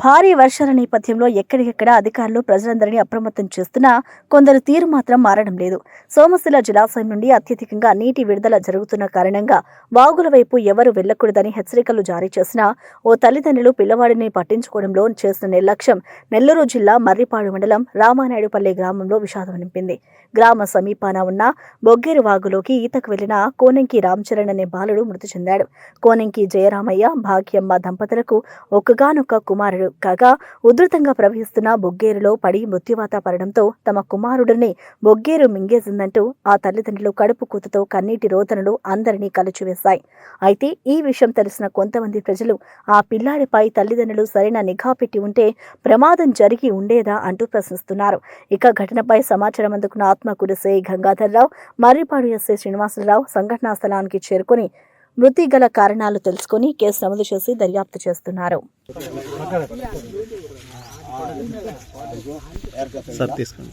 భారీ వర్షాల నేపథ్యంలో ఎక్కడికెక్కడ అధికారులు ప్రజలందరినీ అప్రమత్తం చేస్తున్నా కొందరు తీరు మాత్రం మారడం లేదు. సోమశిల జలాశయం నుండి అత్యధికంగా నీటి విడుదల జరుగుతున్న కారణంగా వాగుల వైపు ఎవరు వెళ్ళకూడదని హెచ్చరికలు జారీ చేసినా ఓ తల్లిదండ్రులు పిల్లవాడిని పట్టించుకోవడంలో చేస్తున్న నిర్లక్ష్యం నెల్లూరు జిల్లా మర్రిపాడు మండలం రామానాయుడుపల్లి గ్రామంలో విషాదం నింపింది. గ్రామ సమీపాన ఉన్న బొగ్గేరు వాగులోకి ఈతకు వెళ్ళిన కోనంకి రామ్చరణ్ అనే బాలుడు మృతి చెందాడు. కోనంకి జయరామయ్య భాగ్యమ్మ దంపతులకు ఒక్కగానొక్క కుమారుడు కాగా ఉధృతంగా ప్రవహిస్తున్న బొగ్గేరులో పడి మృత్యువాత పడడంతో తమ కుమారుడిని బొగ్గేరు మింగేసిందంటూ ఆ తల్లిదండ్రులు కడుపు కూతతో కన్నీటి రోదనలు అందరినీ కలచివేశాయి. అయితే ఈ విషయం తెలిసిన కొంతమంది ప్రజలు ఆ పిల్లాడిపై తల్లిదండ్రులు సరైన నిఘా పెట్టి ఉంటే ప్రమాదం జరిగి ఉండేదా అంటూ ప్రశ్నిస్తున్నారు. ఇక ఘటనపై సమాచారం అందుకున్న ఆత్మకూరు సే గంగాధర్రావు మర్రిపాడు ఎస్ఏ శ్రీనివాసరావు సంఘటనా స్థలానికి చేరుకుని మృతి గల కారణాలు తెలుసుకుని కేసు నమోదు చేసి దర్యాప్తు చేస్తున్నారు. సార్ తీసుకోండి.